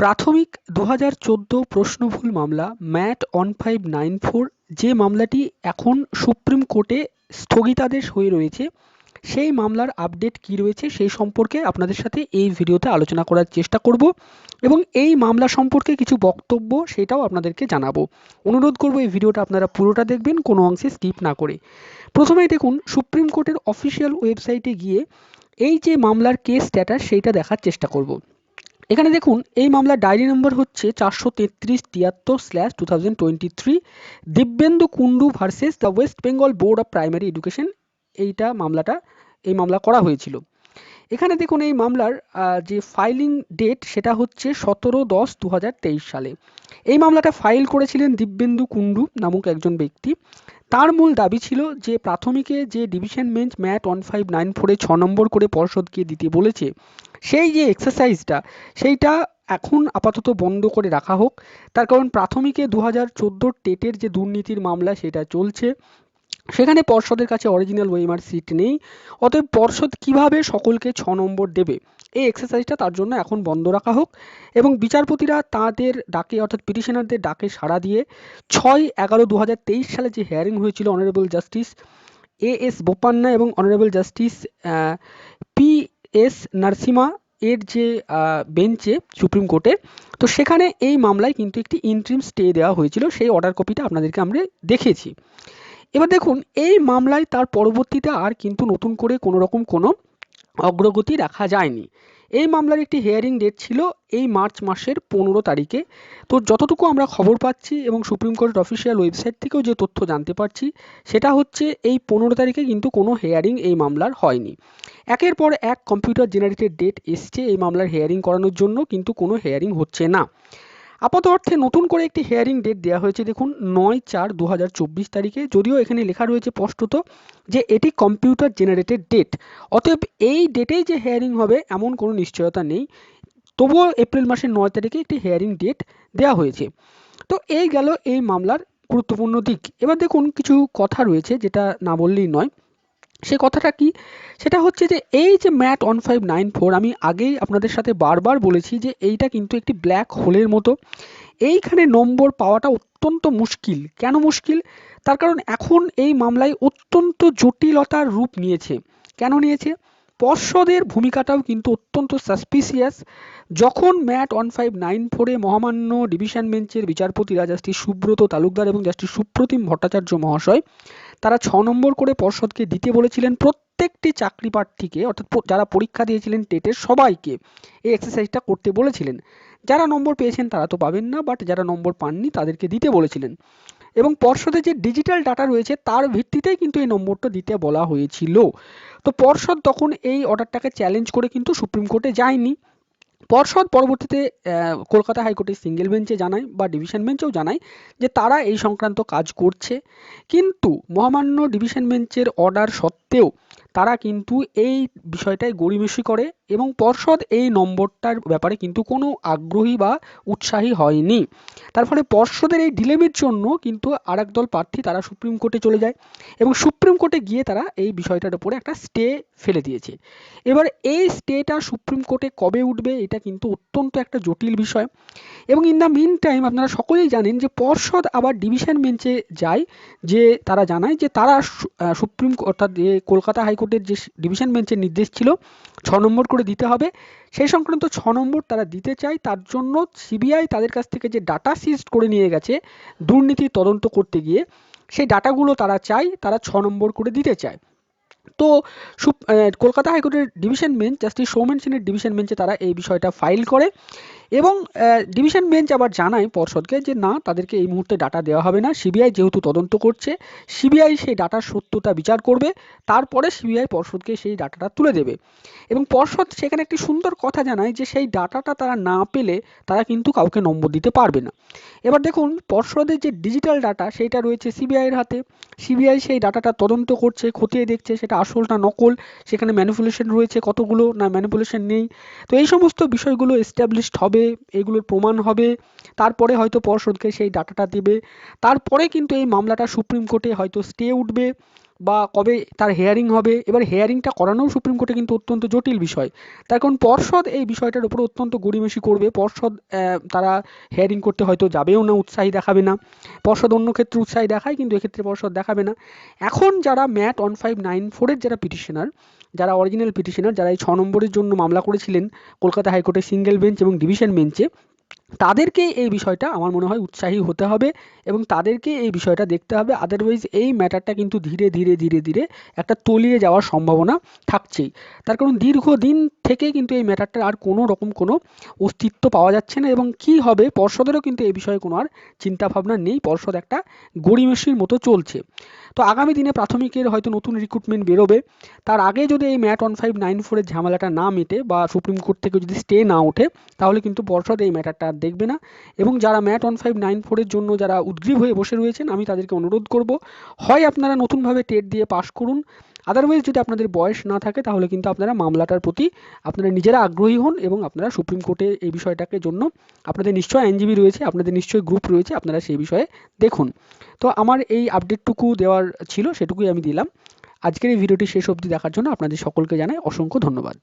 প্রাথমিক দু হাজার চোদ্দ প্রশ্নভুল মামলা MAT one five nine four, যে মামলাটি এখন সুপ্রিম কোর্টে স্থগিতাদেশ হয়ে রয়েছে, সেই মামলার আপডেট কী রয়েছে সেই সম্পর্কে আপনাদের সাথে এই ভিডিওতে আলোচনা করার চেষ্টা করব এবং এই মামলা সম্পর্কে কিছু বক্তব্য সেটাও আপনাদেরকে জানাব। অনুরোধ করব এই ভিডিওটা আপনারা পুরোটা দেখবেন, কোনো অংশে স্কিপ না করে। প্রথমেই দেখুন, সুপ্রিম কোর্টের অফিসিয়াল ওয়েবসাইটে গিয়ে এই যে মামলার কেস স্ট্যাটাস সেইটা দেখার চেষ্টা করব। এখানে দেখুন, এই মামলার ডায়েরি নম্বর হচ্ছে চারশো তেত্রিশ তিয়াত্তর slash two thousand twenty three. Dibyendu Kundu versus the West Bengal board of primary education, এইটা মামলাটা, এই মামলা করা হয়েছিল। এখানে দেখুন, এই মামলার যে ফাইলিং ডেট সেটা হচ্ছে সতেরো দশ দু সালে। এই মামলাটা ফাইল করেছিলেন দিব্যেন্দু কুন্ডু নামক একজন ব্যক্তি। তার মূল দাবি ছিল যে প্রাথমিকে যে division bench MAT one five nine ফোরে ছ নম্বর করে পর্ষদকে দিতে বলেছে, সেই যে এক্সারসাইজটা, সেইটা এখন আপাতত বন্ধ করে রাখা হোক। তার কারণ প্রাথমিকে দু হাজার চোদ্দোর টেটের যে দুর্নীতির মামলা, সেটা চলছে। সেখানে পর্ষদের কাছে অরিজিনাল ওয়েমার সিট নেই। অতএব পর্ষদ কীভাবে সকলকে ছ নম্বর দেবে? এই এক্সারসাইজটা তার জন্য এখন বন্ধ রাখা হোক এবং বিচারপতিরা তাদের ডাকে, অর্থাৎ পিটিশনারদের ডাকে সাড়া দিয়ে ছয় এগারো দু সালে যে হেয়ারিং হয়েছিল honourable justice A S Bopanna এবং honourable justice P S Narasimha এর যে বেঞ্চে সুপ্রিম কোর্টে, তো সেখানে এই মামলায় কিন্তু একটি ইন্ট্রিম স্টে দেওয়া হয়েছিল। সেই অর্ডার কপিটা আপনাদেরকে আমরা দেখেছি এবার দেখুন, এই মামলায় তার পরবর্তীতে আর কিন্তু নতুন করে কোনো রকম কোনো অগ্রগতি রাখা যায়নি। এই মামলার একটি হেয়ারিং ডেট ছিল এই মার্চ মাসের পনেরো তারিখে। তো যতটুকু আমরা খবর পাচ্ছি এবং সুপ্রিম কোর্টের অফিসিয়াল ওয়েবসাইট থেকেও যে তথ্য জানতে পারছি, সেটা হচ্ছে এই পনেরো তারিখে কিন্তু কোনো হেয়ারিং এই মামলার হয়নি। একের পর এক কম্পিউটার জেনারেটেড ডেট এসছে এই মামলার হেয়ারিং করানোর জন্য, কিন্তু কোনো হেয়ারিং হচ্ছে না। আপাত অর্থে নতুন করে একটি হেয়ারিং ডেট দেওয়া হয়েছে, দেখুন, নয় চার দু তারিখে, যদিও এখানে লেখা রয়েছে স্পষ্টত যে এটি কম্পিউটার জেনারেটেড ডেট অতএব এই ডেটেই যে হেয়ারিং হবে, এমন কোনো নিশ্চয়তা নেই। তবুও এপ্রিল মাসের নয় তারিখে একটি হেয়ারিং ডেট দেওয়া হয়েছে। তো এই গেল এই মামলার গুরুত্বপূর্ণ দিক। এবার দেখুন, কিছু কথা রয়েছে যেটা না বললেই নয়। সে কথাটা কি? সেটা হচ্ছে যে এই যে MAT one five nine four, আমি আগেই আপনাদের সাথে বারবার বলেছি যে এইটা কিন্তু একটি ব্ল্যাক হোলের মতো। এইখানে নম্বর পাওয়াটা অত্যন্ত মুশকিল। কেন মুশকিল? তার কারণ এখন এই মামলায় অত্যন্ত জটিলতার রূপ নিয়েছে। কেন নিয়েছে? পর্ষদের ভূমিকাটাও কিন্তু অত্যন্ত সাসপিসিয়াস যখন ম্যাট ওয়ান ফাইভ নাইন ফোরে মহামান্য ডিভিশন বেঞ্চের বিচারপতিরা জাস্টিস সুব্রত তালুকদার এবং জাস্টিস সুপ্রতিম ভট্টাচার্য মহাশয়, তারা ছ নম্বর করে পর্ষদকে দিতে বলেছিলেন প্রত্যেকটি চাকরি প্রার্থীকে, অর্থাৎ যারা পরীক্ষা দিয়েছিলেন টেটের সবাইকে এই এক্সারসাইজটা করতে বলেছিলেন। যারা নম্বর পেয়েছেন তারা তো পাবেন না বাট যারা নম্বর পাননি তাদেরকে দিতে বলেছিলেন। এবং পর্ষদের যে ডিজিটাল ডাটা রয়েছে তার ভিত্তিতেই কিন্তু এই নম্বরটা দিতে বলা হয়েছিল। তো পর্ষদ তখন এই অর্ডারটাকে চ্যালেঞ্জ করে কিন্তু সুপ্রিম কোর্টে যায়নি। পর্ষদ পরবর্তীতে কলকাতা হাইকোর্টের সিঙ্গেল বেঞ্চে জানায় বা ডিভিশন বেঞ্চেও জানায় যে তারা এই সংক্রান্ত কাজ করছে। কিন্তু মহামান্য ডিভিশন বেঞ্চের অর্ডার সত্ত্বেও তারা কিন্তু এই বিষয়টায় গড়িমসি করে এবং পর্ষদ এই নম্বরটার ব্যাপারে কিন্তু কোনো আগ্রহী বা উৎসাহী হয়নি। তার ফলে পর্ষদের এই ডিলেমের জন্য কিন্তু আর দল প্রার্থী তারা সুপ্রিম কোর্টে চলে যায় এবং সুপ্রিম কোর্টে গিয়ে তারা এই বিষয়টার উপরে একটা স্টে ফেলে দিয়েছে। এবার এই স্টেটা সুপ্রিম কোর্টে কবে উঠবে এটা কিন্তু অত্যন্ত একটা জটিল বিষয় এবং ইন দ্য মিন টাইম আপনারা সকলেই জানেন যে পর্ষদ আবার ডিভিশন বেঞ্চে যায় যে তারা জানায় যে তারা সুপ্রিম অর্থাৎ কলকাতা হাইকোর্টের যে ডিভিশন বেঞ্চের নির্দেশ ছিল, ছ নম্বর করে দিতে হবে। সেই সংক্রান্ত ছ নম্বর তারা দিতে চায়, তার জন্য সিবিআই তাদের কাছ থেকে যে ডাটা সিজ করে নিয়ে গেছে দুর্নীতি তদন্ত করতে গিয়ে, সেই ডাটাগুলো তারা চায়, তারা ছ নম্বর করে দিতে চায়। তো কলকাতা হাইকোর্টের ডিভিশন বেঞ্চ, জাস্টিস সৌমেন সেনের ডিভিশন বেঞ্চে তারা এই বিষয়টা ফাইল করে। এবং ডিভিশন বেঞ্চ আবার জানায় পর্ষদকে যে না, তাদেরকে এই মুহূর্তে ডাটা দেওয়া হবে না। সিবিআই যেহেতু তদন্ত করছে সিবিআই সেই ডাটার সত্যতা বিচার করবে, তারপরে সিবিআই পর্ষদকে সেই ডাটাটা তুলে দেবে। এবং পর্ষদ সেখানে একটি সুন্দর কথা জানায় যে সেই ডাটাটা তারা না পেলে তারা কিন্তু কাউকে নম্বর দিতে পারবে না। এবার দেখুন, পর্ষদের যে ডিজিটাল ডাটা সেইটা রয়েছে সিবিআইয়ের হাতে। সিবিআই সেই ডাটাটা তদন্ত করছে, খতিয়ে দেখছে, সেটা আসল না নকল, সেখানে ম্যানিপুলেশন রয়েছে কতগুলো, না ম্যানিপুলেশন নেই। তো এই সমস্ত বিষয়গুলো এস্টাবলিশড হবে এগুলোর প্রমাণ হবে। তারপরে হয়তো পর্ষদকে সেই ডাটাটা দেবে। তারপরে কিন্তু এই মামলাটা সুপ্রিম কোর্টে হয়তো স্টে উঠবে। বা কবে তার হেয়ারিং হবে, এবার হেয়ারিংটা করানোও সুপ্রিম কোর্টে কিন্তু অত্যন্ত জটিল বিষয়। তার কারণ পর্ষদ এই বিষয়টার উপর অত্যন্ত গড়িমসি করবে। পর্ষদ তারা হেয়ারিং করতে হয়তো যাবেও না, উৎসাহী দেখাবে না। পর্ষদ অন্য ক্ষেত্রে উৎসাহী দেখায়, কিন্তু এক্ষেত্রে পর্ষদ দেখাবে না। এখন যারা ম্যাট ওয়ান ফাইভ নাইন ফোরের যারা পিটিশনার যারা অরিজিনাল পিটিশনার যারা এই ছ নম্বরের জন্য মামলা করেছিলেন কলকাতা হাইকোর্টের সিঙ্গেল বেঞ্চ এবং ডিভিশন বেঞ্চে তাদেরকে এই বিষয়টা আমার মনে হয় উৎসাহী হতে হবে এবং তাদেরকে এই বিষয়টা দেখতে হবে। আদারওয়াইজ এই ম্যাটারটা কিন্তু ধীরে ধীরে ধীরে ধীরে একটা তলিয়ে যাওয়ার সম্ভাবনা থাকছেই। তার কারণ দীর্ঘদিন থেকে কিন্তু এই ম্যাটারটার আর কোনো রকম কোনো অস্তিত্ব পাওয়া যাচ্ছে না এবং কি হবে পর্ষদেরও কিন্তু এই বিষয়ে কোনো আর চিন্তাভাবনা নেই। পর্ষদ একটা গড়িমসির মতো চলছে। তো আগামী দিনে প্রাথমিকের হয়তো নতুন রিক্রুটমেন্ট বেরোবে। তার আগে যদি এই ম্যাট ওয়ান ফাইভ নাইন ফোরের ঝামেলাটা না মেটে বা সুপ্রিম কোর্ট থেকে যদি স্টে না ওঠে, তাহলে কিন্তু পর্ষদ এই ম্যাটারটা দেখবে না। এবং যারা ম্যাট ওয়ান ফাইভ নাইন ফোরের জন্য যারা উদ্গ্রীব হয়ে বসে রয়েছেন, আমি তাদেরকে অনুরোধ করব, হয় আপনারা নতুনভাবে টেট দিয়ে পাশ করুন। আদারওয়াইজ যদি আপনাদের বয়স না থাকে, তাহলে কিন্তু আপনারা মামলাটার প্রতি আপনারা নিজেরা আগ্রহী হন এবং আপনারা সুপ্রিম কোর্টে এই বিষয়টাকে জন্য আপনাদের নিশ্চয়ই আইনজীবী রয়েছে, আপনাদের নিশ্চয়ই গ্রুপ রয়েছে, আপনারা সেই বিষয়ে দেখুন। তো আমার এই আপডেটটুকু দেওয়ার ছিল, সেটুকুই আমি দিলাম। আজকের এই ভিডিওটি শেষ অবধি দেখার জন্য আপনাদের সকলকে জানাই অসংখ্য ধন্যবাদ।